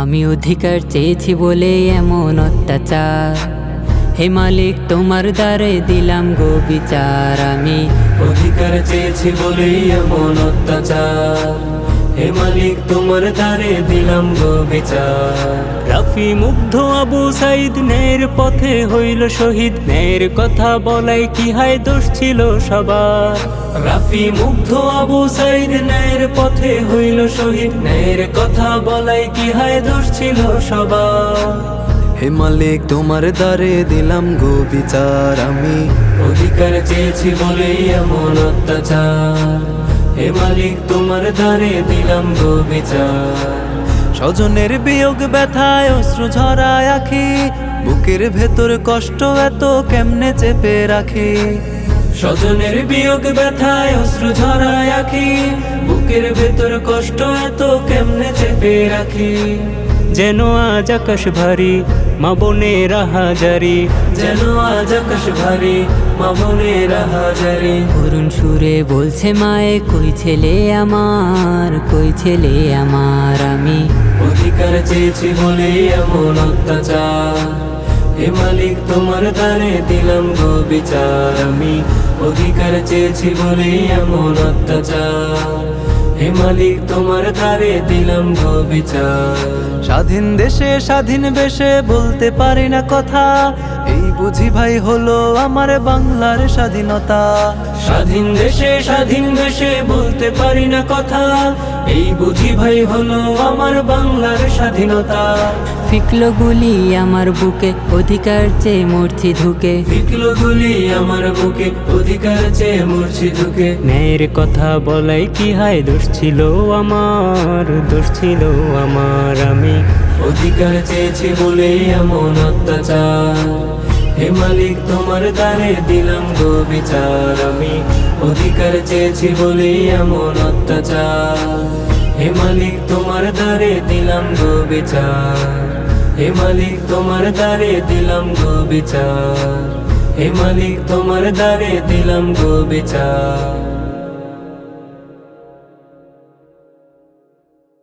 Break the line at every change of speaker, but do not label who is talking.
আমি অধিকার চেয়েছি বলে এমন অত্যাচার। হে মালিক, তোমার দ্বারে দিলাম গো বিচার। আমি
অধিকার চেয়েছি বলে এমন অত্যাচার। হে মালিক, তোমার দ্বারে দিলাম গো বিচার। রাফি মুগ্ধ আবু সাইদ, ন্যায়ের পথে হইল শহীদ। ন্যায়ের কথা বলাই কি হায় দোষ ছিল সবার? রাফি মুগ্ধ আবু সাইদ, ন্যায়ের পথে হইল শহীদ। ন্যায়ের কথা বলাই কি হায় দোষ ছিল সবার?
হে মালিক, তোমার দ্বারে দিলাম গো বিচার। আমি
অধিকার চেয়েছি বলেই এমন অত্যাচার। হে মালিক, তোমার দ্বারে দিলাম গো বিচার।
স্বজনের বিয়োগ ব্যথায় অশ্রু ঝরায় আখি। বুকের ভেতর কষ্ট এত, কেমনে চেপে রাখি?
স্বজনের বিয়োগ ব্যথায় অশ্রু ঝরায় আখি। বুকের ভেতর কষ্ট এত, কেমনে চেপে রাখি? যেন আজ আকাশ ভারী মা বোনের হাজারি যেন আজ আকাশ ভারী মা বোনের হাজারি
করুণ সুরে বলছে মায়ে কই ছেলে আমার কই ছেলে আমার আমি?
অধিকার চেয়েছি বলে এমন অত্যাচার। হে মালিক তোমার দ্বারে দিলাম গো বিচার আমি। অধিকার চেয়েছি বলে এমন অত্যাচার। হে মালিক তোমার দ্বারে দিলাম গো বিচার।
স্বাধীন দেশে স্বাধীন বেশে বলতে পারি না কথা। এই বুঝি ভাই হলো আমার বাংলার স্বাধীনতা।
স্বাধীন দেশে স্বাধীন দেশে বলতে পারি না কথা। এই বুঝি ভাই হলো আমার বাংলার স্বাধীনতা।
ফিকলো গুলি আমার বুকে অধিকার চেয়ে মরছি ধুকে।
ফিকলো গুলি আমার বুকে অধিকার চেয়ে মরছি ঢুকে ন্যায়ের কথা বলাই কি হায়? দোষ ছিল আমার দোষ ছিল আমার আমি। অধিকার চেয়েছি বলেই এমন অত্যাচার। হে মালিক, তোমার দ্বারে দিলাম গো বিচার। আমি অধিকার চেয়েছি বলে এমন অত্যাচার। হে মালিক, তোমার দ্বারে দিলাম গো বিচার। হে মালিক, তোমার দ্বারে দিলাম গো বিচার। হে মালিক, তোমার দ্বারে দিলাম গো বিচার।